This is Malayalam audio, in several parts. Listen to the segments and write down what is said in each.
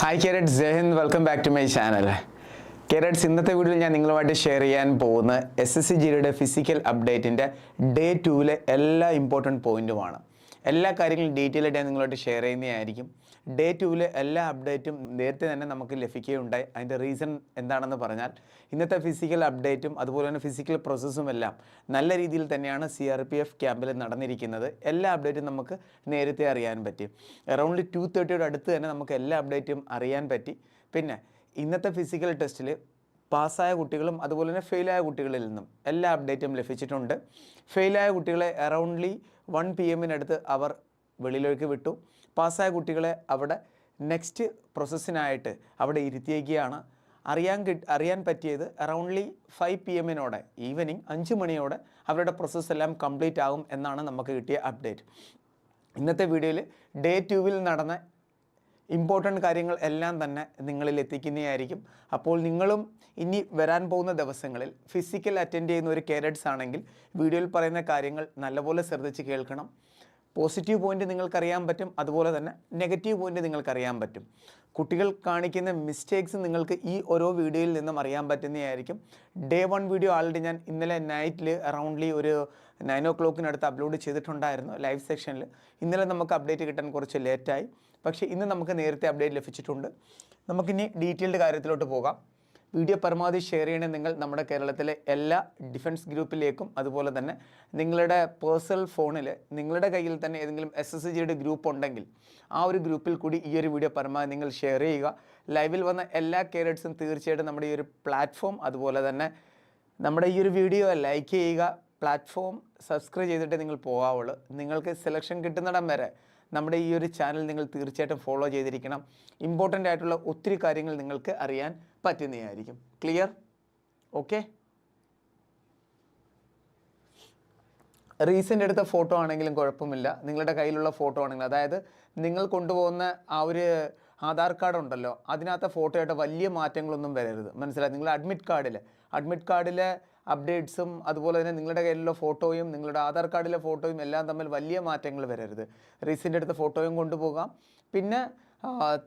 Hi carrots Jai Hind welcome back to my channel carrots ഇന്നത്തെ വീഡിയോയിൽ ഞാൻ നിങ്ങളുമായിട്ട് ഷെയർ ചെയ്യാൻ പോകുന്ന എസ് എസ് സി ജിയുടെ ഫിസിക്കൽ അപ്ഡേറ്റിന്റെ ഡേ ടൂവിലെ എല്ലാ ഇമ്പോർട്ടന്റ് പോയിന്റുമാണ് എല്ലാ കാര്യങ്ങളും ഡീറ്റെയിൽ ആയിട്ട് ഞാൻ നിങ്ങളായിട്ട് ഷെയർ ചെയ്യുന്നതായിരിക്കും. ഡേ ടൂവിലെ എല്ലാ അപ്ഡേറ്റും നേരത്തെ തന്നെ നമുക്ക് ലഭിക്കുകയുണ്ടായി. അതിന്റെ റീസൺ എന്താണെന്ന് പറഞ്ഞാൽ ഇന്നത്തെ ഫിസിക്കൽ അപ്ഡേറ്റും അതുപോലെ തന്നെ ഫിസിക്കൽ പ്രോസസ്സും എല്ലാം നല്ല രീതിയിൽ തന്നെയാണ് സി ആർ പി എഫ് ക്യാമ്പിൽ നടന്നിരിക്കുന്നത്. എല്ലാ അപ്ഡേറ്റും നമുക്ക് നേരത്തെ അറിയാൻ പറ്റി. അറൗണ്ട് ടു തേർട്ടിയുടെ അടുത്ത് തന്നെ നമുക്ക് എല്ലാ അപ്ഡേറ്റും അറിയാൻ പറ്റി. പിന്നെ ഇന്നത്തെ ഫിസിക്കൽ ടെസ്റ്റിൽ പാസ്സായ കുട്ടികളും അതുപോലെ തന്നെ ഫെയിലായ കുട്ടികളിൽ നിന്നും എല്ലാ അപ്ഡേറ്റും ലഭിച്ചിട്ടുണ്ട്. ഫെയിലായ കുട്ടികളെ അറൗണ്ട്ലി വൺ പി എമ്മിനടുത്ത് അവർ വെളിയിലേക്ക് വിട്ടു. പാസ്സായ കുട്ടികളെ അവിടെ നെക്സ്റ്റ് പ്രോസസ്സിനായിട്ട് അവിടെ ഇരുത്തിയേക്കുകയാണ്. അറിയാൻ കിട്ട് അറിയാൻ പറ്റിയത് അറൗണ്ട്ലി ഫൈവ് പി എമ്മിനോടെ ഈവനിങ് അഞ്ച് മണിയോടെ അവരുടെ പ്രോസസ്സ് എല്ലാം കംപ്ലീറ്റ് ആകും എന്നാണ് നമുക്ക് കിട്ടിയ അപ്ഡേറ്റ് ഇന്നത്തെ വീഡിയോയിൽ ഡേ ട്യൂവിൽ നടന്ന ഇമ്പോർട്ടന്റ് കാര്യങ്ങൾ എല്ലാം തന്നെ നിങ്ങളിൽ എത്തിക്കുന്നതായിരിക്കും. അപ്പോൾ നിങ്ങളും ഇനി വരാൻ പോകുന്ന ദിവസങ്ങളിൽ ഫിസിക്കൽ അറ്റൻഡ് ചെയ്യുന്ന ഒരു കേരറ്റ്സ് ആണെങ്കിൽ വീഡിയോയിൽ പറയുന്ന കാര്യങ്ങൾ നല്ലപോലെ ശ്രദ്ധിച്ച് കേൾക്കണം. പോസിറ്റീവ് പോയിന്റ് നിങ്ങൾക്കറിയാൻ പറ്റും അതുപോലെ തന്നെ നെഗറ്റീവ് പോയിന്റ് നിങ്ങൾക്കറിയാൻ പറ്റും. കുട്ടികൾ കാണിക്കുന്ന മിസ്റ്റേക്സ് നിങ്ങൾക്ക് ഈ ഓരോ വീഡിയോയിൽ നിന്നും അറിയാൻ പറ്റുന്നതായിരിക്കും. ഡേ വൺ വീഡിയോ ആൾറെഡി ഞാൻ ഇന്നലെ നൈറ്റിൽ അറൗണ്ട്ലി ഒരു നയൻ ഒ ക്ലോക്കിനടുത്ത് അപ്ലോഡ് ചെയ്തിട്ടുണ്ടായിരുന്നു ലൈവ് സെക്ഷനിൽ ഇന്നലെ നമുക്ക് അപ്ഡേറ്റ് കിട്ടാൻ കുറച്ച് ലേറ്റായി പക്ഷേ ഇന്ന് നമുക്ക് നേരത്തെ അപ്ഡേറ്റ് ലഭിച്ചിട്ടുണ്ട്. നമുക്കിനി ഡീറ്റെയിൽഡ് കാര്യത്തിലോട്ട് പോകാം. വീഡിയോ പരമാവധി ഷെയർ ചെയ്യണേ നിങ്ങൾ നമ്മുടെ കേരളത്തിലെ എല്ലാ ഡിഫൻസ് ഗ്രൂപ്പിലേക്കും അതുപോലെ തന്നെ നിങ്ങളുടെ പേഴ്സണൽ ഫോണിൽ നിങ്ങളുടെ കയ്യിൽ തന്നെ ഏതെങ്കിലും എസ് എസ് ജിയുടെ ഗ്രൂപ്പ് ഉണ്ടെങ്കിൽ ആ ഒരു ഗ്രൂപ്പിൽ കൂടി ഈ ഒരു വീഡിയോ പരമാവധി നിങ്ങൾ ഷെയർ ചെയ്യുക. ലൈവിൽ വന്ന എല്ലാ കേരറ്റ്സും തീർച്ചയായിട്ടും നമ്മുടെ ഈ ഒരു പ്ലാറ്റ്ഫോം അതുപോലെ തന്നെ നമ്മുടെ ഈ ഒരു വീഡിയോ ലൈക്ക് ചെയ്യുക. പ്ലാറ്റ്ഫോം സബ്സ്ക്രൈബ് ചെയ്തിട്ട് നിങ്ങൾ പോകാവുള്ളൂ. നിങ്ങൾക്ക് സെലക്ഷൻ കിട്ടുന്നിടം വരെ നമ്മുടെ ഈ ഒരു ചാനൽ നിങ്ങൾ തീർച്ചയായിട്ടും ഫോളോ ചെയ്തിരിക്കണം. ഇമ്പോർട്ടന്റ് ആയിട്ടുള്ള ഒത്തിരി കാര്യങ്ങൾ നിങ്ങൾക്ക് അറിയാൻ പറ്റുന്നതായിരിക്കും. ക്ലിയർ ഓക്കെ റീസെന്റ് എടുത്ത ഫോട്ടോ ആണെങ്കിലും കുഴപ്പമില്ല. നിങ്ങളുടെ കയ്യിലുള്ള ഫോട്ടോ ആണെങ്കിലും. അതായത് നിങ്ങൾ കൊണ്ടുപോകുന്ന ആ ഒരു ആധാർ കാർഡ് ഉണ്ടല്ലോ അതിനകത്തെ ഫോട്ടോ ആയിട്ട് വലിയ മാറ്റങ്ങളൊന്നും വരരുത്. മനസ്സിലായി? നിങ്ങളുടെ അഡ്മിറ്റ് കാർഡിൽ അഡ്മിറ്റ് കാർഡിലെ അപ്ഡേറ്റ്സും അതുപോലെ തന്നെ നിങ്ങളുടെ കയ്യിലുള്ള ഫോട്ടോയും നിങ്ങളുടെ ആധാർ കാർഡിലെ ഫോട്ടോയും എല്ലാം തമ്മിൽ വലിയ മാറ്റങ്ങൾ വരരുത്. റീസെന്റ് എടുത്ത ഫോട്ടോയും കൊണ്ടുപോകാം. പിന്നെ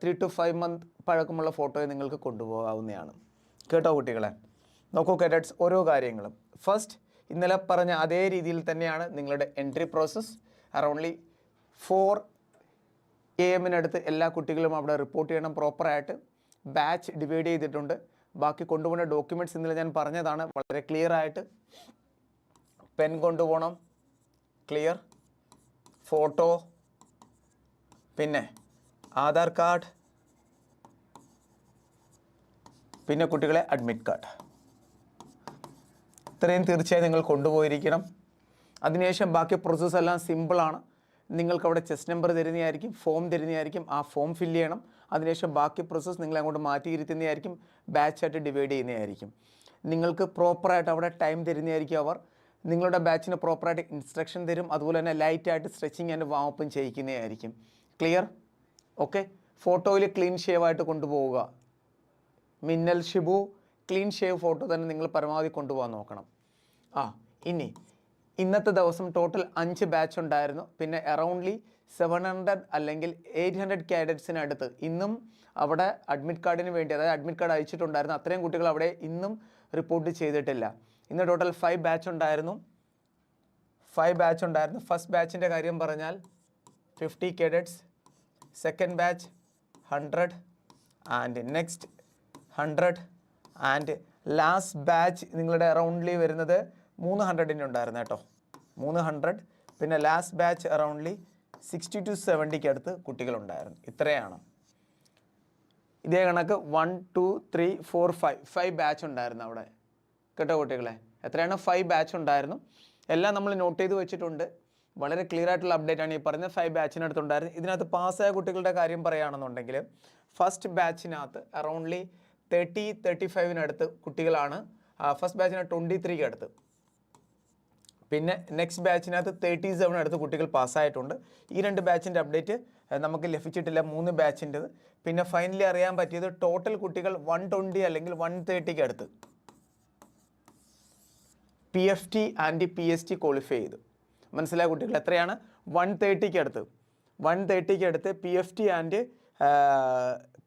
ത്രീ ടു ഫൈവ് മന്ത് പഴക്കമുള്ള ഫോട്ടോയും നിങ്ങൾക്ക് കൊണ്ടുപോകാവുന്നതാണ്. കേട്ടോ കുട്ടികളെ? നോക്കൂ കേഡറ്റ്സ് ഓരോ കാര്യങ്ങളും. ഫസ്റ്റ് ഇന്നലെ പറഞ്ഞ അതേ രീതിയിൽ തന്നെയാണ് നിങ്ങളുടെ entry process aroundly four A എമ്മിനടുത്ത് എല്ലാ കുട്ടികളും അവിടെ റിപ്പോർട്ട് ചെയ്യണം പ്രോപ്പറായിട്ട് ബാച്ച് ഡിവൈഡ് ചെയ്തിട്ടുണ്ട്. ബാക്കി കൊണ്ടുപോകുന്ന ഡോക്യുമെന്റ്സ് ഇന്നലെ ഞാൻ പറഞ്ഞതാണ്. വളരെ ക്ലിയർ ആയിട്ട് പെൻ കൊണ്ടുപോകണം. ക്ലിയർ ഫോട്ടോ പിന്നെ ആധാർ കാർഡ്. പിന്നെ കുട്ടികളെ അഡ്മിറ്റ് കാർഡ് ഇത്രയും തീർച്ചയായും നിങ്ങൾ കൊണ്ടുപോയിരിക്കണം. അതിനുശേഷം ബാക്കി പ്രോസസ്സ് എല്ലാം സിമ്പിളാണ് നിങ്ങൾക്ക് അവിടെ ചെസ്റ്റ് നമ്പർ തരുന്നതായിരിക്കും ഫോം തരുന്നതായിരിക്കും. ആ ഫോം ഫില്ല് ചെയ്യണം. അതിനുശേഷം ബാക്കി പ്രോസസ്സ് നിങ്ങൾ അങ്ങോട്ട് മാറ്റിയിരുത്തുന്നതായിരിക്കും ബാച്ചായിട്ട് ഡിവൈഡ് ചെയ്യുന്നതായിരിക്കും. നിങ്ങൾക്ക് പ്രോപ്പറായിട്ട് അവിടെ ടൈം തരുന്നതായിരിക്കും അവർ. നിങ്ങളുടെ ബാച്ചിന് പ്രോപ്പറായിട്ട് ഇൻസ്ട്രക്ഷൻ തരും. അതുപോലെ തന്നെ ലൈറ്റായിട്ട് സ്ട്രെച്ചിങ് ആൻഡ് വാമപ്പും ചെയ്യിക്കുന്നതായിരിക്കും. ക്ലിയർ ഓക്കെ ഫോട്ടോയിൽ ക്ലീൻ ഷേവ് ആയിട്ട് കൊണ്ടുപോവുക. മിന്നൽ ഷിബു ക്ലീൻ ഷേവ് ഫോട്ടോ തന്നെ നിങ്ങൾ പരമാവധി കൊണ്ടുപോകാൻ നോക്കണം. ആ ഇനി ഇന്നത്തെ ദിവസം ടോട്ടൽ അഞ്ച് ബാച്ച് ഉണ്ടായിരുന്നു. പിന്നെ അറൗണ്ട്ലി സെവൻ ഹൺഡ്രഡ് അല്ലെങ്കിൽ എയ്റ്റ് ഹൺഡ്രഡ് കാഡറ്റ്സിനടുത്ത് ഇന്നും അവിടെ അഡ്മിറ്റ് കാർഡിന് വേണ്ടി അതായത് അഡ്മിറ്റ് കാർഡ് അയച്ചിട്ടുണ്ടായിരുന്നു. അത്രയും കുട്ടികൾ അവിടെ ഇന്നും റിപ്പോർട്ട് ചെയ്തിട്ടില്ല. ഇന്ന് ടോട്ടൽ ഫൈവ് ബാച്ച് ഉണ്ടായിരുന്നു. ഫൈവ് ബാച്ച് ഉണ്ടായിരുന്നു. ഫസ്റ്റ് ബാച്ചിന്റെ കാര്യം പറഞ്ഞാൽ fifty cadets second batch hundred and next hundred and last batch നിങ്ങളുടെ അറൗണ്ട്ലി വരുന്നത് മൂന്ന് ഹൺഡ്രഡിന്റെ ഉണ്ടായിരുന്നു കേട്ടോ. മൂന്ന് ഹൺഡ്രഡ് പിന്നെ last batch aroundly sixty two സെവന്റിക്ക് അടുത്ത് കുട്ടികളുണ്ടായിരുന്നു. ഇത്രയാണ്. ഇതേ കണക്ക് one two three four five five batch ഉണ്ടായിരുന്നു അവിടെ. കേട്ടോ കുട്ടികളെ? എത്രയാണ്? ഫൈവ് ബാച്ച് ഉണ്ടായിരുന്നു. എല്ലാം നമ്മൾ നോട്ട് ചെയ്ത് വെച്ചിട്ടുണ്ട്. വളരെ ക്ലിയർ ആയിട്ടുള്ള അപ്ഡേറ്റ് ആണ് ഈ പറഞ്ഞത് ഫൈവ് ബാച്ചിനടുത്തുണ്ടായിരുന്നു ഇതിനകത്ത് പാസ്സായ കുട്ടികളുടെ കാര്യം പറയുകയാണെന്നുണ്ടെങ്കിൽ ഫസ്റ്റ് ബാച്ചിനകത്ത് അറൗണ്ട്ലി തേർട്ടി തേർട്ടി ഫൈവിനടുത്ത് കുട്ടികളാണ്. ഫസ്റ്റ് ബാച്ചിന് ട്വന്റി ത്രീക്ക് അടുത്ത്. പിന്നെ നെക്സ്റ്റ് ബാച്ചിനകത്ത് തേർട്ടി സെവൻ അടുത്ത് കുട്ടികൾ പാസ്സായിട്ടുണ്ട് ഈ രണ്ട് ബാച്ചിന്റെ അപ്ഡേറ്റ് നമുക്ക് ലഭിച്ചിട്ടില്ല മൂന്ന് ബാച്ചിന്റെത് പിന്നെ ഫൈനലി അറിയാൻ പറ്റിയത് ടോട്ടൽ കുട്ടികൾ വൺ ട്വന്റി അല്ലെങ്കിൽ വൺ തേർട്ടിക്ക് അടുത്ത്. P F T and P S T qualify ചെയ്തു. മനസ്സിലായ കുട്ടികൾ എത്രയാണ്? വൺ തേർട്ടിക്ക് അടുത്ത്. വൺ തേർട്ടിക്ക് അടുത്ത് P F T and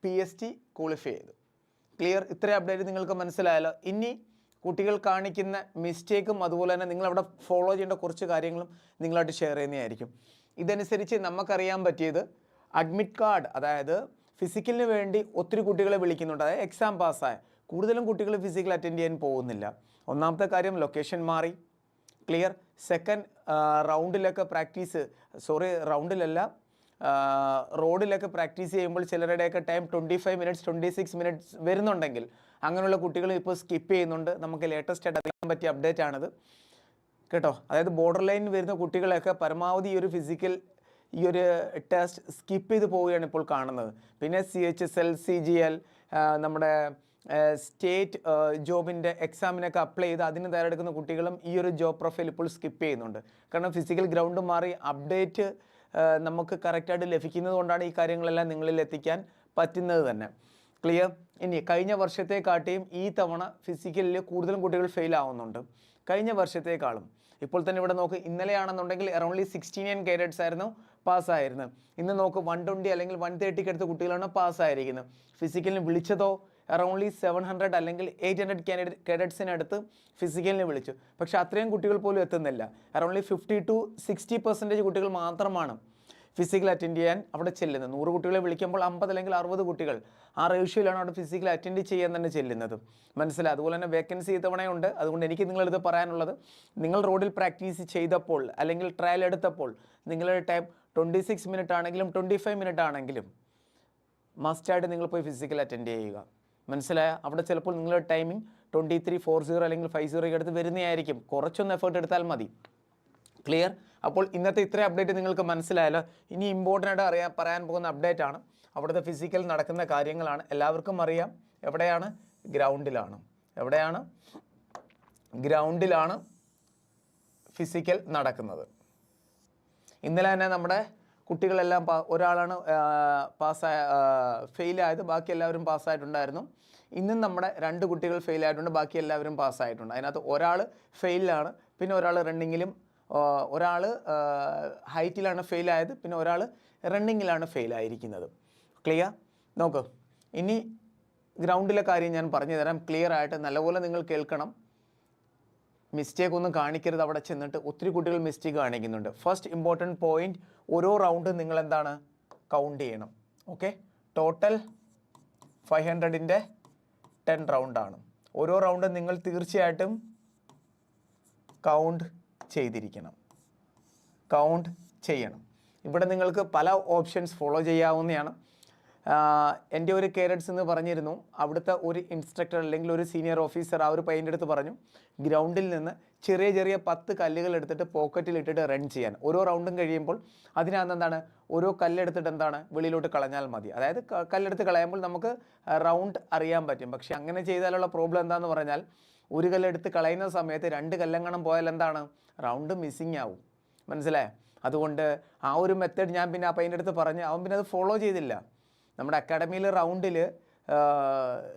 P S T qualify ചെയ്തു. ക്ലിയർ ഇത്രയും അപ്ഡേറ്റ് നിങ്ങൾക്ക് മനസ്സിലായല്ലോ. ഇനി കുട്ടികൾ കാണിക്കുന്ന മിസ്റ്റേക്കും അതുപോലെ തന്നെ നിങ്ങളവിടെ ഫോളോ ചെയ്യേണ്ട കുറച്ച് കാര്യങ്ങളും നിങ്ങളായിട്ട് ഷെയർ ചെയ്യുന്നതായിരിക്കും. ഇതനുസരിച്ച് നമുക്കറിയാൻ പറ്റിയത് അഡ്മിറ്റ് കാർഡ് അതായത് ഫിസിക്കലിന് വേണ്ടി ഒത്തിരി കുട്ടികളെ വിളിക്കുന്നുണ്ട്. അതായത് എക്സാം പാസ്സായ കൂടുതലും കുട്ടികൾ ഫിസിക്കൽ അറ്റൻഡ് ചെയ്യാൻ പോകുന്നില്ല. ഒന്നാമത്തെ കാര്യം ലൊക്കേഷൻ മാറി. ക്ലിയർ സെക്കൻഡ് റൗണ്ടിലൊക്കെ പ്രാക്ടീസ് സോറി റൗണ്ടിലല്ല റോഡിലൊക്കെ പ്രാക്ടീസ് ചെയ്യുമ്പോൾ ചിലരുടെയൊക്കെ time twenty five minutes twenty six minutes വരുന്നുണ്ടെങ്കിൽ അങ്ങനെയുള്ള കുട്ടികൾ ഇപ്പോൾ സ്കിപ്പ് ചെയ്യുന്നുണ്ട്. നമുക്ക് ലേറ്റസ്റ്റ് ആയിട്ട് അറിയാൻ പറ്റിയ അപ്ഡേറ്റ് ആണത്. കേട്ടോ? അതായത് ബോർഡർ ലൈനിൽ വരുന്ന കുട്ടികളെയൊക്കെ പരമാവധി ഈ ഒരു ഫിസിക്കൽ ഈ ഒരു ടെസ്റ്റ് സ്കിപ്പ് ചെയ്ത് പോവുകയാണ് ഇപ്പോൾ കാണുന്നത്. പിന്നെ C H S L C G L നമ്മുടെ സ്റ്റേറ്റ് ജോബിന്റെ എക്സാമിനൊക്കെ അപ്ലൈ ചെയ്ത് അതിന് തയ്യാറെടുക്കുന്ന കുട്ടികളും ഈ ഒരു ജോബ് പ്രൊഫൈൽ ഇപ്പോൾ സ്കിപ്പ് ചെയ്യുന്നുണ്ട്. കാരണം ഫിസിക്കൽ ഗ്രൗണ്ട് മാറി അപ്ഡേറ്റ് നമുക്ക് കറക്റ്റായിട്ട് ലഭിക്കുന്നത് കൊണ്ടാണ് ഈ കാര്യങ്ങളെല്ലാം നിങ്ങളിൽ എത്തിക്കാൻ പറ്റുന്നത് തന്നെ. ക്ലിയർ ഇനി കഴിഞ്ഞ വർഷത്തെക്കാട്ടിയും ഈ തവണ ഫിസിക്കലിൽ കൂടുതലും കുട്ടികൾ ഫെയിൽ ആവുന്നുണ്ട്. കഴിഞ്ഞ വർഷത്തേക്കാളും. ഇപ്പോൾ തന്നെ ഇവിടെ നോക്ക് ഇന്നലെയാണെന്നുണ്ടെങ്കിൽ അറൗണ്ട്ലി സിക്സ്റ്റീൻ നയൻ കാരറ്റ്സ് ആയിരുന്നു. പാസ്സായിരുന്നത് ഇന്ന് നോക്ക് വൺ ട്വന്റി അല്ലെങ്കിൽ വൺ തേർട്ടിക്ക് അടുത്ത കുട്ടികളാണ് പാസ്സായിരിക്കുന്നത് ഫിസിക്കലിന് വിളിച്ചതോ അറൗണ്ട്ലി സെവൻ ഹൺഡ്രഡ് അല്ലെങ്കിൽ എയ്റ്റ് ഹൺഡ്രഡ് കാൻഡിഡേറ്റ് കേഡറ്റ്സിനടുത്ത് ഫിസിക്കലിന് വിളിച്ചു. പക്ഷേ അത്രയും കുട്ടികൾ പോലും എത്തുന്നില്ല. Aroundly fifty to sixty percentage കുട്ടികൾ മാത്രമാണ് ഫിസിക്കൽ അറ്റൻഡ് ചെയ്യാൻ അവിടെ ചെല്ലുന്നത്. നൂറ് കുട്ടികളെ വിളിക്കുമ്പോൾ അമ്പത് അല്ലെങ്കിൽ അറുപത് കുട്ടികൾ. ആ റേഷ്യോയിലാണ് അവിടെ ഫിസിക്കൽ അറ്റൻഡ് ചെയ്യാൻ തന്നെ ചെല്ലുന്നത്. മനസ്സിലായി? അതുപോലെ തന്നെ വേക്കൻസി ഇത്തവണയുണ്ട്. അതുകൊണ്ട് എനിക്ക് നിങ്ങളിത് പറയാനുള്ളത് നിങ്ങൾ റോഡിൽ പ്രാക്ടീസ് ചെയ്തപ്പോൾ അല്ലെങ്കിൽ ട്രയൽ എടുത്തപ്പോൾ നിങ്ങളുടെ ടൈം ട്വന്റി സിക്സ് മിനിറ്റ് ആണെങ്കിലും ട്വന്റി ഫൈവ് മിനിറ്റ് ആണെങ്കിലും മസ്റ്റായിട്ട് നിങ്ങൾ പോയി ഫിസിക്കൽ അറ്റൻഡ് ചെയ്യുക. മനസ്സിലായ? അവിടെ ചിലപ്പോൾ നിങ്ങളുടെ timing twenty three four zero അല്ലെങ്കിൽ ഫൈവ് സീറോയ്ക്ക് അടുത്ത് വരുന്നതായിരിക്കും. കുറച്ചൊന്ന് എഫേർട്ട് എടുത്താൽ മതി. ക്ലിയർ അപ്പോൾ ഇന്നത്തെ ഇത്രയും അപ്ഡേറ്റ് നിങ്ങൾക്ക് മനസ്സിലായാലോ ഇനി ഇമ്പോർട്ടന്റ് ആയിട്ട് അറിയാൻ പറയാൻ പോകുന്ന അപ്ഡേറ്റ് ആണ്. അവിടുത്തെ ഫിസിക്കൽ നടക്കുന്ന കാര്യങ്ങളാണ്. എല്ലാവർക്കും അറിയാം. എവിടെയാണ്? ഗ്രൗണ്ടിലാണ്. എവിടെയാണ്? ഗ്രൗണ്ടിലാണ് ഫിസിക്കൽ നടക്കുന്നത്. ഇന്നലെ തന്നെ നമ്മുടെ കുട്ടികളെല്ലാം പാ ഒരാളാണ് പാസ്സായ ഫെയിലായത് ബാക്കി എല്ലാവരും പാസ്സായിട്ടുണ്ടായിരുന്നു ഇന്നും നമ്മുടെ രണ്ട് കുട്ടികൾ ഫെയിലായിട്ടുണ്ട് ബാക്കി എല്ലാവരും പാസ്സായിട്ടുണ്ട് അതിനകത്ത് ഒരാൾ ഫെയിലാണ് പിന്നെ ഒരാൾ റണ്ണിങ്ങിലും ഒരാൾ ഹൈറ്റിലാണ് ഫെയിലായത് പിന്നെ ഒരാൾ റണ്ണിങ്ങിലാണ് ഫെയിലായിരിക്കുന്നത് ക്ലിയർ നോക്ക് ഇനി ഗ്രൗണ്ടിലെ കാര്യം ഞാൻ പറഞ്ഞു തരാം. ക്ലിയർ ആയിട്ട് നല്ലപോലെ നിങ്ങൾ കേൾക്കണം. മിസ്റ്റേക്ക് ഒന്നും കാണിക്കരുത്. അവിടെ ചെന്നിട്ട് ഒത്തിരി കുട്ടികൾ മിസ്റ്റേക്ക് കാണിക്കുന്നുണ്ട്. ഫസ്റ്റ് ഇമ്പോർട്ടന്റ് പോയിന്റ് ഓരോ റൗണ്ട് നിങ്ങൾ എന്താണ്? കൗണ്ട് ചെയ്യണം. ഓക്കെ ടോട്ടൽ ഫൈവ് ഹൺഡ്രഡിന്റെ ടെൻ റൗണ്ടാണ് ഓരോ റൗണ്ട് നിങ്ങൾ തീർച്ചയായിട്ടും കൗണ്ട് ചെയ്തിരിക്കണം. കൗണ്ട് ചെയ്യണം. ഇവിടെ നിങ്ങൾക്ക് പല ഓപ്ഷൻസ് ഫോളോ ചെയ്യാവുന്നതാണ്. എന്റെ ഒരു കേരറ്റ്സ് എന്ന് പറഞ്ഞിരുന്നു. അവിടുത്തെ ഒരു ഇൻസ്ട്രക്ടർ അല്ലെങ്കിൽ ഒരു സീനിയർ ഓഫീസർ ആ ഒരു പയ്യന്റെ അടുത്ത് പറഞ്ഞു. ഗ്രൗണ്ടിൽ നിന്ന് ചെറിയ ചെറിയ പത്ത് കല്ലുകൾ എടുത്തിട്ട് പോക്കറ്റിൽ ഇട്ടിട്ട് റൺ ചെയ്യാൻ. ഓരോ റൗണ്ടും കഴിയുമ്പോൾ അതിനകത്ത് എന്താണ്? ഓരോ കല്ലെടുത്തിട്ട് എന്താണ്? വെളിയിലോട്ട് കളഞ്ഞാൽ മതി. അതായത് കല്ലെടുത്ത് കളയുമ്പോൾ നമുക്ക് റൗണ്ട് അറിയാൻ പറ്റും. പക്ഷേ അങ്ങനെ ചെയ്താലുള്ള പ്രോബ്ലം എന്താണെന്ന് പറഞ്ഞാൽ ഒരു കല്ലെടുത്ത് കളയുന്ന സമയത്ത് രണ്ട് കല്ലെങ്ങണം പോയാൽ എന്താണ്? റൗണ്ട് മിസ്സിങ് ആവും. മനസ്സിലായേ? അതുകൊണ്ട് ആ ഒരു മെത്തേഡ് ഞാൻ പിന്നെ ആ പയ്യന്റെ അടുത്ത് പറഞ്ഞ് അവൻ പിന്നെ അത് ഫോളോ ചെയ്തില്ല. നമ്മുടെ അക്കാഡമിയിൽ റൗണ്ടിൽ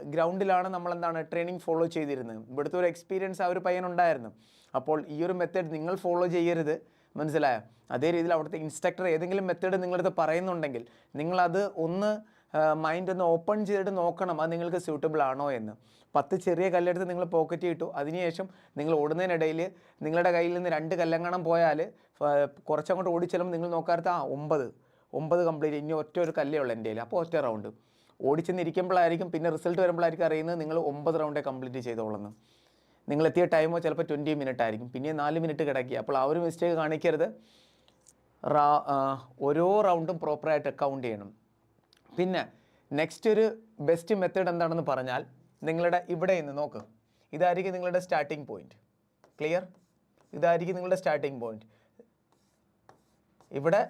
ഗ്രൗണ്ടിലാണ് നമ്മൾ എന്താണ് ട്രെയിനിങ് ഫോളോ ചെയ്തിരുന്നത്. ഇവിടുത്തെ ഒരു എക്സ്പീരിയൻസ് ആ ഒരു പയ്യനുണ്ടായിരുന്നു അപ്പോൾ ഈ ഒരു മെത്തേഡ് നിങ്ങൾ ഫോളോ ചെയ്യരുത്. മനസ്സിലായോ? അതേ രീതിയിൽ അവിടുത്തെ ഇൻസ്ട്രക്ടർ ഏതെങ്കിലും മെത്തേഡ് നിങ്ങളടുത്ത് പറയുന്നുണ്ടെങ്കിൽ നിങ്ങളത് ഒന്ന് മൈൻഡ് ഒന്ന് ഓപ്പൺ ചെയ്തിട്ട് നോക്കണം. അത് നിങ്ങൾക്ക് സ്യൂട്ടബിൾ ആണോ എന്ന്. പത്ത് ചെറിയ കല്ലെടുത്ത് നിങ്ങൾ പോക്കറ്റ് ഇട്ടു. അതിനുശേഷം നിങ്ങൾ ഓടുന്നതിനിടയിൽ നിങ്ങളുടെ കയ്യിൽ നിന്ന് രണ്ട് കല്ലങ്ങണം പോയാൽ കുറച്ചങ്ങോട്ട് ഓടിച്ചാലും നിങ്ങൾ നോക്കാത്ത ആ ഒമ്പത്. ഒമ്പത് കംപ്ലീറ്റ് ഇനി ഒറ്റ ഒരു കല്ലേ ഉള്ളൂ എന്റെ കയ്യിൽ അപ്പോൾ ഒറ്റ റൗണ്ട് ഓടിച്ചെന്നിരിക്കുമ്പോഴായിരിക്കും പിന്നെ റിസൾട്ട് വരുമ്പോഴായിരിക്കും അറിയുന്നത് നിങ്ങൾ ഒമ്പത് റൗണ്ടേ കംപ്ലീറ്റ് ചെയ്തോളെന്ന്. നിങ്ങൾ എത്തിയ ടൈമോ ചിലപ്പോൾ ട്വന്റി മിനിറ്റ് ആയിരിക്കും. പിന്നെ നാല് മിനിറ്റ് കിടക്കി. അപ്പോൾ ആ ഒരു മിസ്റ്റേക്ക് കാണിക്കരുത്. ഓരോ റൗണ്ടും പ്രോപ്പറായിട്ട് അക്കൗണ്ട് ചെയ്യണം. പിന്നെ നെക്സ്റ്റ് ഒരു ബെസ്റ്റ് മെത്തേഡ് എന്താണെന്ന് പറഞ്ഞാൽ നിങ്ങളുടെ ഇവിടെ നിന്ന് നോക്ക്. ഇതായിരിക്കും നിങ്ങളുടെ സ്റ്റാർട്ടിംഗ് പോയിന്റ് ക്ലിയർ ഇതായിരിക്കും നിങ്ങളുടെ സ്റ്റാർട്ടിംഗ് പോയിന്റ് ഇവിടെ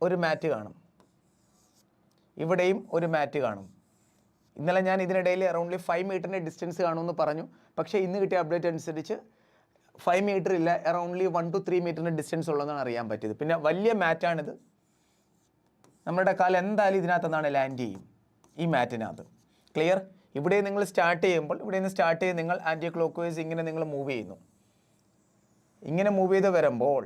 ഒരു മാറ്റ് കാണും. ഇവിടെയും ഒരു മാറ്റ് കാണും. ഇന്നലെ ഞാൻ ഇതിനിടയിൽ അറൗണ്ട്ലി ഫൈവ് മീറ്ററിന്റെ ഡിസ്റ്റൻസ് കാണുമെന്ന് പറഞ്ഞു. പക്ഷേ ഇന്ന് കിട്ടിയ അപ്ഡേറ്റ് അനുസരിച്ച് ഫൈവ് മീറ്റർ ഇല്ല അറൗണ്ട്ലി വൺ ടു ത്രീ മീറ്ററിന്റെ ഡിസ്റ്റൻസ് ഉള്ളതെന്നാണ് അറിയാൻ പറ്റിയത്. പിന്നെ വലിയ മാറ്റാണിത് നമ്മുടെ കാൽ എന്തായാലും ഇതിനകത്ത് നിന്നാണ് ലാൻഡ് ചെയ്യും. ഈ മാറ്റിനകത്ത് ക്ലിയർ ഇവിടെ നിങ്ങൾ സ്റ്റാർട്ട് ചെയ്യുമ്പോൾ ഇവിടെ നിന്ന് സ്റ്റാർട്ട് ചെയ്ത് നിങ്ങൾ ആന്റി ക്ലോക്ക് വൈസ് ഇങ്ങനെ നിങ്ങൾ മൂവ് ചെയ്യുന്നു. ഇങ്ങനെ മൂവ് ചെയ്ത് വരുമ്പോൾ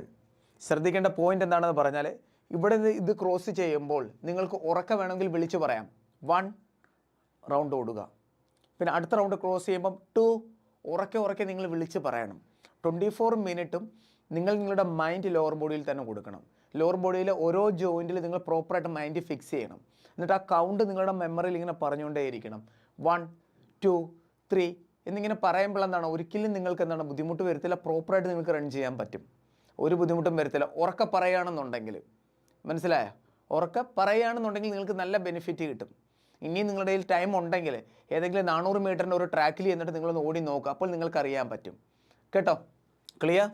ശ്രദ്ധിക്കേണ്ട പോയിന്റ് എന്താണെന്ന് പറഞ്ഞാൽ ഇവിടെ നിന്ന് ഇത് ക്രോസ് ചെയ്യുമ്പോൾ നിങ്ങൾക്ക് ഉറക്ക വേണമെങ്കിൽ വിളിച്ചു പറയാം. വൺ റൗണ്ട് ഓടുക. പിന്നെ അടുത്ത റൗണ്ട് ക്രോസ് ചെയ്യുമ്പം ടു ഉറക്കെ ഉറക്കെ നിങ്ങൾ വിളിച്ച് പറയണം. ട്വന്റി ഫോർ മിനിറ്റും നിങ്ങൾ നിങ്ങളുടെ മൈൻഡ് ലോവർ ബോഡിയിൽ തന്നെ കൊടുക്കണം. ലോവർ ബോഡിയിലെ ഓരോ ജോയിന്റിൽ നിങ്ങൾ പ്രോപ്പറായിട്ട് മൈൻഡ് ഫിക്സ് ചെയ്യണം. എന്നിട്ട് ആ കൗണ്ട് നിങ്ങളുടെ മെമ്മറിയിൽ ഇങ്ങനെ പറഞ്ഞുകൊണ്ടേയിരിക്കണം. വൺ ടു ത്രീ എന്നിങ്ങനെ പറയുമ്പോൾ എന്താണ് ഒരിക്കലും നിങ്ങൾക്ക് എന്താണ് ബുദ്ധിമുട്ട് വരത്തില്ല. പ്രോപ്പറായിട്ട് നിങ്ങൾക്ക് റൺ ചെയ്യാൻ പറ്റും. ഒരു ബുദ്ധിമുട്ടും വരത്തില്ല. ഉറക്കെ പറയുകയാണെന്നുണ്ടെങ്കിൽ. മനസ്സിലായോ? ഉറക്കെ പറയുകയാണെന്നുണ്ടെങ്കിൽ നിങ്ങൾക്ക് നല്ല ബെനിഫിറ്റ് കിട്ടും. ഇനി നിങ്ങളുടെ കയ്യിൽ ടൈം ഉണ്ടെങ്കിൽ ഏതെങ്കിലും നാനൂറ് മീറ്ററിന്റെ ഒരു ട്രാക്കിൽ എന്നിട്ട് നിങ്ങളൊന്ന് ഓടി നോക്കുക അപ്പോൾ നിങ്ങൾക്ക് അറിയാൻ പറ്റും. കേട്ടോ? ക്ലിയർ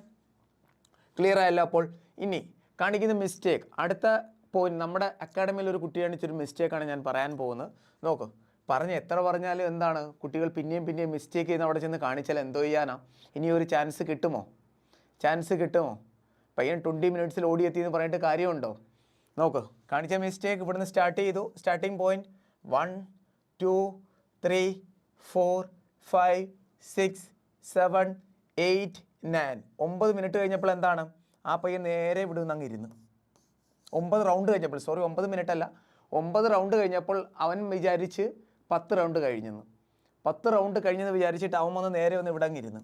ക്ലിയർ ആയല്ലോ അപ്പോൾ. ഇനി കാണിക്കുന്ന മിസ്റ്റേക്ക് അടുത്ത പോയിന്റ് നമ്മുടെ അക്കാഡമിയിൽ ഒരു കുട്ടി കാണിച്ചൊരു മിസ്റ്റേക്കാണ് ഞാൻ പറയാൻ പോകുന്നത്. നോക്ക് പറഞ്ഞ് എത്ര പറഞ്ഞാലും എന്താണ്? കുട്ടികൾ പിന്നെയും പിന്നെയും മിസ്റ്റേക്ക് ചെയ്യുന്ന അവിടെ ചെന്ന് കാണിച്ചാൽ എന്തോ ചെയ്യാനാ? ഇനി ഒരു ചാൻസ് കിട്ടുമോ? ചാൻസ് കിട്ടുമോ? പയ്യൻ ട്വന്റി മിനിറ്റ്സിൽ ഓടിയെത്തി എന്ന് പറഞ്ഞിട്ട് കാര്യമുണ്ടോ? നോക്ക് കാണിച്ച മിസ്റ്റേക്ക് ഇവിടുന്ന് സ്റ്റാർട്ട് ചെയ്തു. Starting point one two three four five six seven eight nine ഒമ്പത് മിനിറ്റ് കഴിഞ്ഞപ്പോൾ എന്താണ്? ആ പയ്യൻ നേരെ ഇവിടെ നിന്ന് അങ്ങ് ഇരുന്നു. ഒമ്പത് റൗണ്ട് കഴിഞ്ഞപ്പോൾ സോറി ഒമ്പത് മിനിറ്റ് അല്ല. ഒമ്പത് റൗണ്ട് കഴിഞ്ഞപ്പോൾ അവൻ വിചാരിച്ച് പത്ത് റൗണ്ട് കഴിഞ്ഞെന്ന് പത്ത് റൗണ്ട് കഴിഞ്ഞെന്ന് വിചാരിച്ചിട്ട് അവൻ വന്ന് നേരെ വന്ന് ഇവിടെ അങ്ങ് ഇരുന്നു.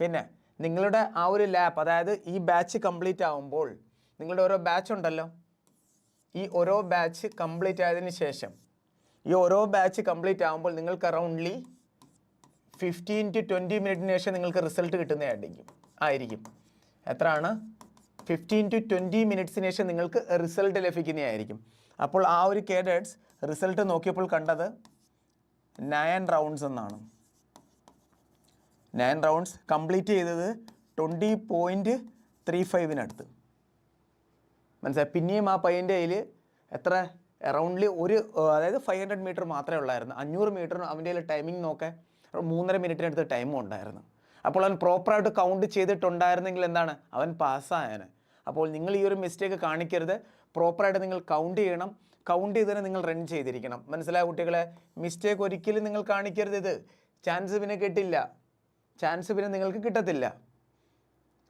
പിന്നെ നിങ്ങളുടെ ആ ഒരു ലാപ്പ് അതായത് ഈ ബാച്ച് കംപ്ലീറ്റ് ആവുമ്പോൾ നിങ്ങളുടെ ഓരോ ബാച്ച് ഉണ്ടല്ലോ. ഈ ഓരോ ബാച്ച് കംപ്ലീറ്റ് ആയതിന് ശേഷം ഈ ഓരോ ബാച്ച് കംപ്ലീറ്റ് ആകുമ്പോൾ നിങ്ങൾക്ക് അറൗണ്ട്ലി ഫിഫ്റ്റീൻ ടു ട്വന്റി മിനിറ്റിന് ശേഷം നിങ്ങൾക്ക് റിസൾട്ട് കിട്ടുന്നതായിരിക്കും ആയിരിക്കും. എത്രയാണ്? ഫിഫ്റ്റീൻ ടു ട്വന്റി മിനിറ്റ്സിന് ശേഷം നിങ്ങൾക്ക് റിസൾട്ട് ലഭിക്കുന്നതായിരിക്കും. അപ്പോൾ ആ ഒരു കേഡേഡ്സ് റിസൾട്ട് നോക്കിയപ്പോൾ കണ്ടത് നയൻ റൗണ്ട്സ് എന്നാണ്. നയൻ റൗണ്ട്സ് കംപ്ലീറ്റ് ചെയ്തത് ട്വന്റി പോയിന്റ് ത്രീ ഫൈവിനടുത്ത് മനസ്സിലായി? പിന്നെയും ആ പയ്യന്റെ കയ്യിൽ എത്ര? അറൗണ്ട്ലി ഒരു അതായത് ഫൈവ് ഹൺഡ്രഡ് മീറ്റർ മാത്രമേ ഉള്ളായിരുന്നു. അഞ്ഞൂറ് മീറ്ററിന് അവന്റെ കയ്യിൽ ടൈമിംഗ് നോക്കാൻ ഒരു മൂന്നര മിനിറ്റിനടുത്ത് ടൈമും ഉണ്ടായിരുന്നു. അപ്പോൾ അവൻ പ്രോപ്പറായിട്ട് കൗണ്ട് ചെയ്തിട്ടുണ്ടായിരുന്നെങ്കിൽ എന്താണ്? അവൻ പാസ്സായാണ് അപ്പോൾ നിങ്ങൾ ഈ ഒരു മിസ്റ്റേക്ക് കാണിക്കരുത്. പ്രോപ്പറായിട്ട് നിങ്ങൾ കൗണ്ട് ചെയ്യണം. കൗണ്ട് ചെയ്ത് നിങ്ങൾ റൺ ചെയ്തിരിക്കണം. മനസ്സിലായ കുട്ടികളെ? മിസ്റ്റേക്ക് ഒരിക്കലും നിങ്ങൾ കാണിക്കരുത് ഇത്. ചാൻസ് പിന്നെ കിട്ടില്ല. ചാൻസ് പിന്നെ നിങ്ങൾക്ക് കിട്ടത്തില്ല.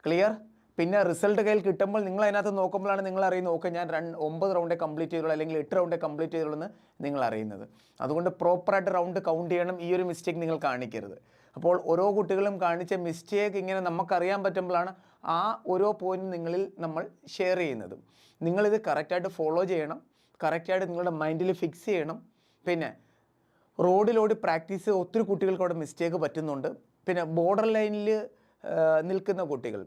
ക്ലിയർ പിന്നെ റിസൾട്ട് കയ്യിൽ കിട്ടുമ്പോൾ നിങ്ങൾ അതിനകത്ത് നോക്കുമ്പോഴാണ് നിങ്ങൾ അറിയുന്നത്. ഓക്കെ ഞാൻ രണ്ട് ഒമ്പത് റൗണ്ടേ കംപ്ലീറ്റ് ചെയ്തുള്ളൂ അല്ലെങ്കിൽ എട്ട് റൗണ്ടേ കംപ്ലീറ്റ് ചെയ്തുള്ളൂ എന്ന് നിങ്ങൾ അറിയുന്നത്. അതുകൊണ്ട് പ്രോപ്പറായിട്ട് റൗണ്ട് കൗണ്ട് ചെയ്യണം. ഈ ഒരു മിസ്റ്റേക്ക് നിങ്ങൾ കാണിക്കരുത്. അപ്പോൾ ഓരോ കുട്ടികളും കാണിച്ച മിസ്റ്റേക്ക് ഇങ്ങനെ നമുക്കറിയാൻ പറ്റുമ്പോഴാണ് ആ ഓരോ പോയിന്റ് നിങ്ങളിൽ നമ്മൾ ഷെയർ ചെയ്യുന്നത്. നിങ്ങളിത് കറക്റ്റായിട്ട് ഫോളോ ചെയ്യണം. കറക്റ്റായിട്ട് നിങ്ങളുടെ മൈൻഡിൽ ഫിക്സ് ചെയ്യണം. പിന്നെ റോഡിലോടി പ്രാക്ടീസ് ഒത്തിരി കുട്ടികൾക്ക് അവിടെ മിസ്റ്റേക്ക് പറ്റുന്നുണ്ട്. പിന്നെ ബോർഡർ ലൈനിൽ നിൽക്കുന്ന കുട്ടികൾ.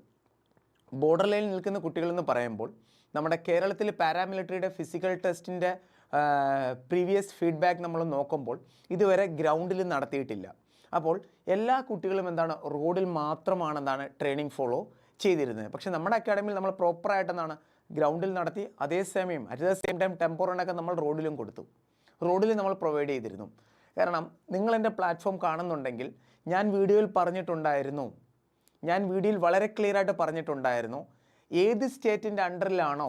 ബോർഡർ ലൈനിൽ നിൽക്കുന്ന കുട്ടികളെന്ന് പറയുമ്പോൾ നമ്മുടെ കേരളത്തിൽ പാരാമിലിറ്ററിയുടെ ഫിസിക്കൽ ടെസ്റ്റിന്റെ പ്രീവിയസ് ഫീഡ്ബാക്ക് നമ്മൾ നോക്കുമ്പോൾ ഇതുവരെ ഗ്രൗണ്ടിൽ നടത്തിയിട്ടില്ല. അപ്പോൾ എല്ലാ കുട്ടികളും എന്താണ് റോഡിൽ മാത്രമാണ് എന്താണ് ട്രെയിനിങ് ഫോളോ ചെയ്തിരുന്നത്. പക്ഷേ നമ്മുടെ അക്കാഡമിയിൽ നമ്മൾ പ്രോപ്പറായിട്ട് എന്താണ് ഗ്രൗണ്ടിൽ നടത്തി അതേസമയം അറ്റ് ദ സെയിം ടൈം ടെമ്പറോണൊക്കെ നമ്മൾ റോഡിലും കൊടുത്തു. റോഡിൽ നമ്മൾ പ്രൊവൈഡ് ചെയ്തിരുന്നു. കാരണം നിങ്ങൾ എന്റെ പ്ലാറ്റ്ഫോം കാണുന്നുണ്ടെങ്കിൽ ഞാൻ വീഡിയോയിൽ പറഞ്ഞിട്ടുണ്ടായിരുന്നു. ഞാൻ വീഡിയോയിൽ വളരെ ക്ലിയർ ആയിട്ട് പറഞ്ഞിട്ടുണ്ടായിരുന്നു. ഏത് സ്റ്റേറ്റിന്റെ അണ്ടറിലാണോ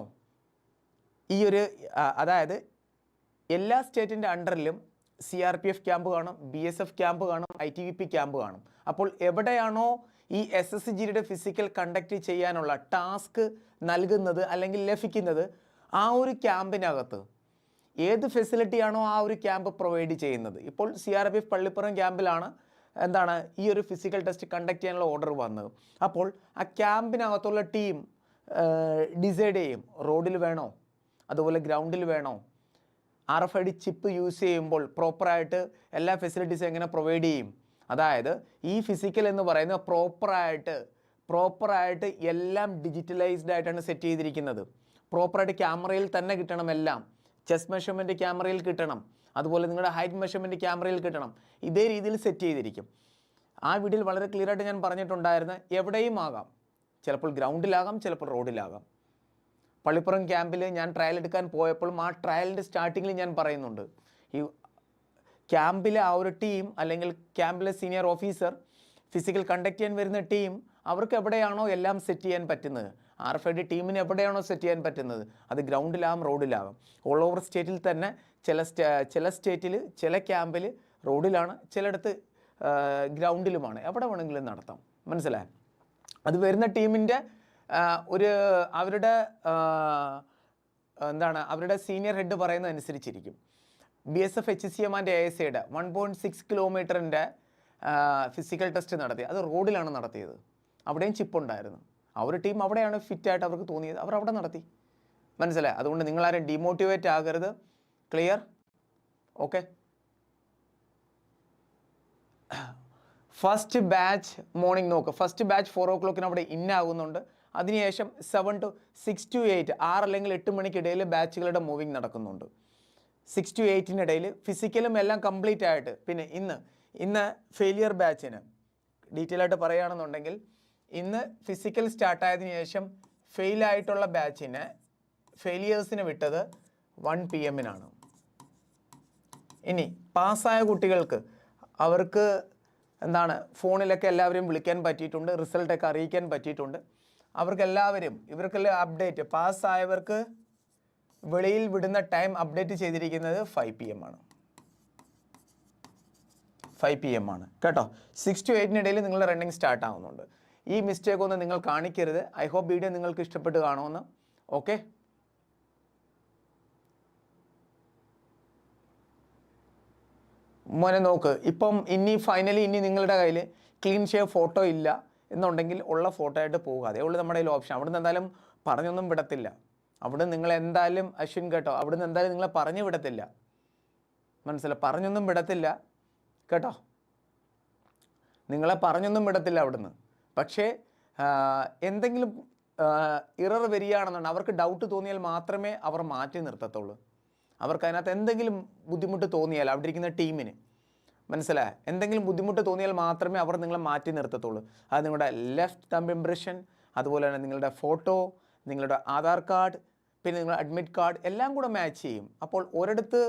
ഈ ഒരു അതായത് എല്ലാ സ്റ്റേറ്റിന്റെ അണ്ടറിലും C R P F camp കാണും ബി എസ് എഫ് ക്യാമ്പ് കാണും I T V P camp കാണും. അപ്പോൾ എവിടെയാണോ ഈ എസ് എസ് ജിയുടെ ഫിസിക്കൽ കണ്ടക്ട് ചെയ്യാനുള്ള ടാസ്ക് നൽകുന്നത് അല്ലെങ്കിൽ ലഭിക്കുന്നത് ആ ഒരു ക്യാമ്പിനകത്ത്. ഏത് ഫെസിലിറ്റിയാണോ ആ ഒരു ക്യാമ്പ് പ്രൊവൈഡ് ചെയ്യുന്നത്? ഇപ്പോൾ C R P F Pallippuram ക്യാമ്പിലാണ് എന്താണ് ഈ ഒരു ഫിസിക്കൽ ടെസ്റ്റ് കണ്ടക്ട് ചെയ്യാനുള്ള ഓർഡർ വന്നത്. അപ്പോൾ ആ ക്യാമ്പിനകത്തുള്ള ടീം ഡിസൈഡ് ചെയ്യും. റോഡിൽ വേണോ? അതുപോലെ ഗ്രൗണ്ടിൽ വേണോ? R F I D chip use ചെയ്യുമ്പോൾ പ്രോപ്പറായിട്ട് എല്ലാ ഫെസിലിറ്റീസും എങ്ങനെ പ്രൊവൈഡ് ചെയ്യും? അതായത് ഈ ഫിസിക്കൽ എന്ന് പറയുന്നത് പ്രോപ്പറായിട്ട് പ്രോപ്പറായിട്ട് എല്ലാം ഡിജിറ്റലൈസ്ഡ് ആയിട്ടാണ് സെറ്റ് ചെയ്തിരിക്കുന്നത്. പ്രോപ്പറായിട്ട് ക്യാമറയിൽ തന്നെ കിട്ടണം എല്ലാം. ചെസ്റ്റ് മെഷർമെന്റ് ക്യാമറയിൽ കിട്ടണം. അതുപോലെ നിങ്ങളുടെ ഹൈറ്റ് മെഷർമെന്റ് ക്യാമറയിൽ കിട്ടണം. ഇതേ രീതിയിൽ സെറ്റ് ചെയ്തിരിക്കും. ആ വീഡിയോയിൽ വളരെ ക്ലിയർ ആയിട്ട് ഞാൻ പറഞ്ഞിട്ടുണ്ടായിരുന്നു എവിടെയും ആകാം. ചിലപ്പോൾ ഗ്രൗണ്ടിലാകാം ചിലപ്പോൾ റോഡിലാകാം പള്ളിപ്പുറം ക്യാമ്പിൽ ഞാൻ ട്രയൽ എടുക്കാൻ പോയപ്പോഴും ആ ട്രയലിന്റെ സ്റ്റാർട്ടിങ്ങിൽ ഞാൻ പറയുന്നുണ്ട്. ഈ ക്യാമ്പിലെ ആ ഒരു ടീം അല്ലെങ്കിൽ ക്യാമ്പിലെ സീനിയർ ഓഫീസർ ഫിസിക്കൽ കണ്ടക്ട് ചെയ്യാൻ വരുന്ന ടീം അവർക്ക് എവിടെയാണോ എല്ലാം സെറ്റ് ചെയ്യാൻ പറ്റുന്നത്. ആർ എഫ് ഐ ഡി ടീമിന് എവിടെയാണോ സെറ്റ് ചെയ്യാൻ പറ്റുന്നത്? അത് ഗ്രൗണ്ടിലാകും റോഡിലാകും ഓൾ ഓവർ സ്റ്റേറ്റിൽ തന്നെ ചില ചില സ്റ്റേറ്റിൽ ചില ക്യാമ്പിൽ റോഡിലാണ് ചിലയിടത്ത് ഗ്രൗണ്ടിലുമാണ്. എവിടെ വേണമെങ്കിലും നടത്താം. മനസ്സിലായോ? അത് വരുന്ന ടീമിന്റെ ഒരു അവരുടെ എന്താണ് അവരുടെ സീനിയർ ഹെഡ് പറയുന്നത് അനുസരിച്ചിരിക്കും B S F H C M and A S സിയുടെ വൺ പോയിന്റ് സിക്സ് കിലോമീറ്ററിന്റെ ഫിസിക്കൽ ടെസ്റ്റ് നടത്തി. അത് റോഡിലാണ് നടത്തിയത്. അവിടെയും ചിപ്പുണ്ടായിരുന്നു ആ ഒരു ടീം അവിടെയാണ് ഫിറ്റായിട്ട് അവർക്ക് തോന്നിയത്. അവർ അവിടെ നടത്തി. മനസ്സിലായി? അതുകൊണ്ട് നിങ്ങളാരും ഡിമോട്ടിവേറ്റ് ആകരുത്. Clear okay first batch morning നോക്ക്. ഫസ്റ്റ് ബാച്ച് ഫോർ ഓ ക്ലോക്കിന് അവിടെ ഇന്നാകുന്നുണ്ട് അതിനുശേഷം seven to six to eight ആറ് അല്ലെങ്കിൽ എട്ട് മണിക്കിടയിൽ ബാച്ചുകളുടെ മൂവിങ് നടക്കുന്നുണ്ട്. സിക്സ് ടു എയ്റ്റിനിടയിൽ ഫിസിക്കലും എല്ലാം കംപ്ലീറ്റ് ആയിട്ട് പിന്നെ ഇന്ന് ഇന്ന് ഫെയിലിയർ ബാച്ചിന് ഡീറ്റെയിൽ ആയിട്ട് പറയുകയാണെന്നുണ്ടെങ്കിൽ ഇന്ന് ഫിസിക്കൽ സ്റ്റാർട്ടായതിനു ശേഷം ഫെയിലായിട്ടുള്ള ബാച്ചിന് ഫെയിലിയേഴ്സിന് വിട്ടത് വൺ പി എമ്മിനാണ് ഇനി പാസ്സായ കുട്ടികൾക്ക് അവർക്ക് എന്താണ് ഫോണിലൊക്കെ എല്ലാവരെയും വിളിക്കാൻ പറ്റിയിട്ടുണ്ട് റിസൾട്ടൊക്കെ അറിയിക്കാൻ പറ്റിയിട്ടുണ്ട്. അവർക്കെല്ലാവരും ഇവർക്കെല്ലാം അപ്ഡേറ്റ് പാസ്സായവർക്ക് വെളിയിൽ വിടുന്ന ടൈം അപ്ഡേറ്റ് ചെയ്തിരിക്കുന്നത് ഫൈവ് പി എം ആണ്. ഫൈവ് പി എം ആണ്. കേട്ടോ? സിക്സ് ടു എയ്റ്റിനിടയിൽ നിങ്ങളുടെ റണ്ണിങ് സ്റ്റാർട്ട് ആവുന്നുണ്ട്. ഈ മിസ്റ്റേക്ക് ഒന്ന് നിങ്ങൾ കാണിക്കരുത്. ഐ ഹോപ്പ് വീഡിയോ നിങ്ങൾക്ക് ഇഷ്ടപ്പെട്ട് കാണുമെന്ന്. ഓക്കെ മോനെ നോക്ക്. ഇപ്പം ഇനി ഫൈനലി ഇനി നിങ്ങളുടെ കയ്യിൽ ക്ലീൻ ഷേവ് ഫോട്ടോ ഇല്ല. എന്നുണ്ടെങ്കിൽ ഉള്ള ഫോട്ടോ ആയിട്ട് പോകുക. അതേ ഉള്ളൂ നമ്മുടെ കയ്യിൽ ഓപ്ഷൻ അവിടുന്ന് എന്തായാലും പറഞ്ഞൊന്നും വിടത്തില്ല. അവിടെ നിങ്ങൾ എന്തായാലും അശ്വിൻ കേട്ടോ അവിടുന്ന് എന്തായാലും നിങ്ങളെ പറഞ്ഞു വിടത്തില്ല. മനസ്സിലായി? പറഞ്ഞൊന്നും വിടത്തില്ല. കേട്ടോ? നിങ്ങളെ പറഞ്ഞൊന്നും വിടത്തില്ല അവിടുന്ന്. പക്ഷേ എന്തെങ്കിലും ഇറർ വരികയാണെന്നുണ്ടെങ്കിൽ അവർക്ക് ഡൗട്ട് തോന്നിയാൽ മാത്രമേ അവർ മാറ്റി നിർത്തത്തുള്ളൂ. അവർക്ക് അതിനകത്ത് എന്തെങ്കിലും ബുദ്ധിമുട്ട് തോന്നിയാൽ അവിടെ ഇരിക്കുന്ന ടീമിന് മനസ്സിലായ? എന്തെങ്കിലും ബുദ്ധിമുട്ട് തോന്നിയാൽ മാത്രമേ അവർ നിങ്ങളെ മാറ്റി നിർത്തത്തുള്ളൂ. അത് നിങ്ങളുടെ ലെഫ്റ്റ് തമ്പ് ഇംപ്രഷൻ അതുപോലെ തന്നെ നിങ്ങളുടെ ഫോട്ടോ നിങ്ങളുടെ ആധാർ കാർഡ് പിന്നെ നിങ്ങളുടെ അഡ്മിറ്റ് കാർഡ് എല്ലാം കൂടെ മാച്ച് ചെയ്യും. അപ്പോൾ ഒരിടത്ത്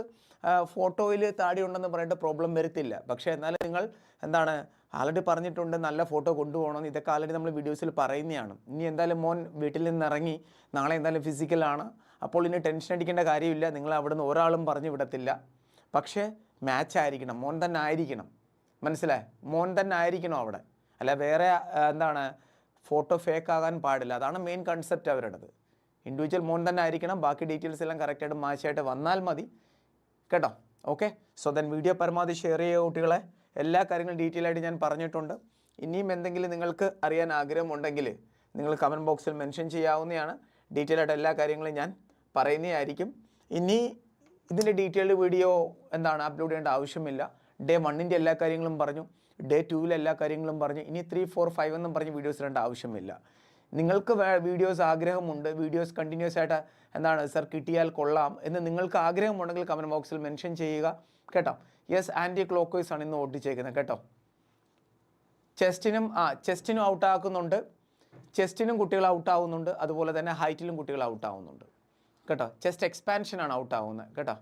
ഫോട്ടോയിൽ താടി ഉണ്ടെന്ന് പറയേണ്ട പ്രോബ്ലം വരത്തില്ല. പക്ഷേ എന്നാലും നിങ്ങൾ എന്താണ് ആൾറെഡി പറഞ്ഞിട്ടുണ്ട് നല്ല ഫോട്ടോ കൊണ്ടുപോകണം ഇതൊക്കെ ആൾറെഡി നമ്മൾ വീഡിയോസിൽ പറയുന്നതാണ്. ഇനി എന്തായാലും മോൻ വീട്ടിൽ നിന്ന് ഇറങ്ങി നാളെ എന്തായാലും ഫിസിക്കലാണ് അപ്പോൾ ഇനി ടെൻഷൻ അടിക്കേണ്ട കാര്യമില്ല. നിങ്ങൾ അവിടുന്ന് ഒരാളും പറഞ്ഞു വിടത്തില്ല. പക്ഷേ മാച്ച് ആയിരിക്കണം. മോൻ തന്നെ ആയിരിക്കണം. മനസ്സിലായി? മോൻ തന്നെ ആയിരിക്കണം അവിടെ. അല്ല വേറെ എന്താണ് ഫോട്ടോ ഫേക്ക് ആകാൻ പാടില്ല. അതാണ് മെയിൻ കൺസെപ്റ്റ് അവരുടേത്. ഇൻഡിവിജ്വൽ മോൻ തന്നെ ആയിരിക്കണം. ബാക്കി ഡീറ്റെയിൽസ് എല്ലാം കറക്റ്റായിട്ട് മാച്ചായിട്ട് വന്നാൽ മതി. കേട്ടോ? ഓക്കെ സോ ദെൻ വീഡിയോ പരമാവധി ഷെയർ ചെയ്യുക കുട്ടികളെ. എല്ലാ കാര്യങ്ങളും ഡീറ്റെയിൽ ആയിട്ട് ഞാൻ പറഞ്ഞിട്ടുണ്ട്. ഇനിയും എന്തെങ്കിലും നിങ്ങൾക്ക് അറിയാൻ ആഗ്രഹമുണ്ടെങ്കിൽ നിങ്ങൾ കമന്റ് ബോക്സിൽ മെൻഷൻ ചെയ്യാവുന്നതാണ്. ഡീറ്റെയിൽ ആയിട്ട് എല്ലാ കാര്യങ്ങളും ഞാൻ പറയുന്നതായിരിക്കും. ഇനി ഇതിന്റെ ഡീറ്റെയിൽഡ് വീഡിയോ എന്താണ് അപ്ലോഡ് ചെയ്യേണ്ട ആവശ്യമില്ല. ഡേ വണ്ണിന്റെ എല്ലാ കാര്യങ്ങളും പറഞ്ഞു. ഡേ ടൂവിലെ എല്ലാ കാര്യങ്ങളും പറഞ്ഞു. ഇനി ത്രീ ഫോർ ഫൈവ് എന്നും പറഞ്ഞ് വീഡിയോസ് ഇടേണ്ട ആവശ്യമില്ല. നിങ്ങൾക്ക് വീഡിയോസ് ആഗ്രഹമുണ്ട് വീഡിയോസ് കണ്ടിന്യൂസ് ആയിട്ട് എന്താണ് സർ കിട്ടിയാൽ കൊള്ളാം എന്ന് നിങ്ങൾക്ക് ആഗ്രഹമുണ്ടെങ്കിൽ കമന്റ് ബോക്സിൽ മെൻഷൻ ചെയ്യുക. കേട്ടോ? യെസ് ആന്റി ക്ലോക്ക് വൈസ് ആണ് ഇന്ന് ഓട്ടിച്ചേക്കുന്നത് കേട്ടോ? ചെസ്റ്റിനും ആ ചെസ്റ്റിനും ഔട്ടാക്കുന്നുണ്ട് ചെസ്റ്റിനും കുട്ടികൾ ഔട്ടാവുന്നുണ്ട് അതുപോലെ തന്നെ ഹൈറ്റിലും കുട്ടികൾ ഔട്ടാവുന്നുണ്ട് കേട്ടോ? ചെസ്റ്റ് ഔട്ട് ആവുന്നത് കേട്ടോ?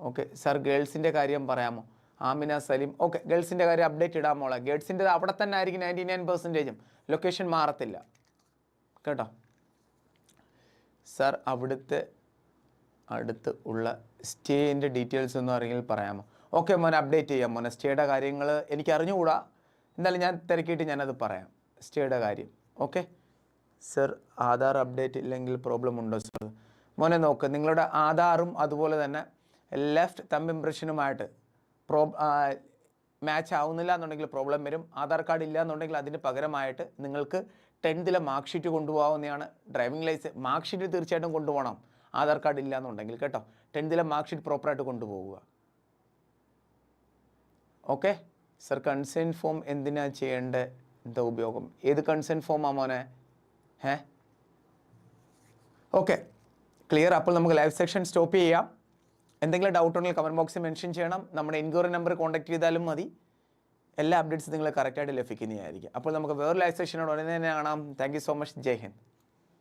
ഓക്കെ സാർ ഗേൾസിന്റെ കാര്യം പറയാമോ? ആമിന സലീം ഓക്കെ ഗേൾസിന്റെ കാര്യം അപ്ഡേറ്റ് ഇടാൻ മോളെ. ഗേൾസിന്റെ അവിടെ തന്നെ ആയിരിക്കും നയന്റി നയൻ പെർസെന്റേജും ലൊക്കേഷൻ മാറത്തില്ല. കേട്ടോ? സാർ അവിടുത്തെ അടുത്ത് ഉള്ള സ്റ്റേന്റെ ഡീറ്റെയിൽസ് ഒന്നും അറിയെങ്കിൽ പറയാമോ? ഓക്കെ മോനെ അപ്ഡേറ്റ് ചെയ്യാം മോനെ. സ്റ്റേയുടെ കാര്യങ്ങൾ എനിക്ക് അറിഞ്ഞുകൂടാ എന്തായാലും ഞാൻ തിരക്കിയിട്ട് ഞാനത് പറയാം. സ്റ്റേയുടെ കാര്യം. ഓക്കെ സർ ആധാർ അപ്ഡേറ്റ് ഇല്ലെങ്കിൽ പ്രോബ്ലം ഉണ്ടോ സർ? മോനെ നോക്ക് നിങ്ങളുടെ ആധാറും അതുപോലെ തന്നെ ലെഫ്റ്റ് തമ്പ് ഇംപ്രഷനുമായിട്ട് പ്രോ മാച്ച് ആവുന്നില്ല എന്നുണ്ടെങ്കിൽ പ്രോബ്ലം വരും. ആധാർ കാർഡ് ഇല്ല എന്നുണ്ടെങ്കിൽ അതിന് പകരമായിട്ട് നിങ്ങൾക്ക് ടെൻത്തിലെ മാർക്ക് ഷീറ്റ് കൊണ്ടുപോകാവുന്നതാണ്. ഡ്രൈവിംഗ് ലൈസൻസ് മാർക്ക് ഷീറ്റ് തീർച്ചയായിട്ടും കൊണ്ടുപോകണം. ആധാർ കാർഡ് ഇല്ല എന്നുണ്ടെങ്കിൽ കേട്ടോ. ടെൻത്തിലെ മാർക്ക് ഷീറ്റ് പ്രോപ്പറായിട്ട് കൊണ്ടുപോകുക ഓക്കെ സർ കൺസേൺ ഫോം എന്തിനാ ചെയ്യേണ്ടത്? എന്താ ഉപയോഗം. ഏത് കൺസേൺ ആ മോനെ? ഏ ഓക്കെ ക്ലിയർ അപ്പോൾ നമുക്ക് ലൈവ് സെക്ഷൻ സ്റ്റോപ്പ് ചെയ്യാം. എന്തെങ്കിലും ഡൗട്ട് ഉണ്ടെങ്കിൽ കമന്റ് ബോക്സിൽ മെൻഷൻ ചെയ്യണം. നമ്മുടെ എൻക്വയറി നമ്പർ കോൺടാക്ട് ചെയ്താലും മതി. എല്ലാ അപ്ഡേറ്റ്സും നിങ്ങൾ കറക്റ്റായിട്ട് ലഭിക്കുന്നതായിരിക്കും. അപ്പോൾ നമുക്ക് വേറെ ലൈവ് സെക്ഷനോട് ഉടനെ തന്നെ കാണാം. Thank so much Jai Hind.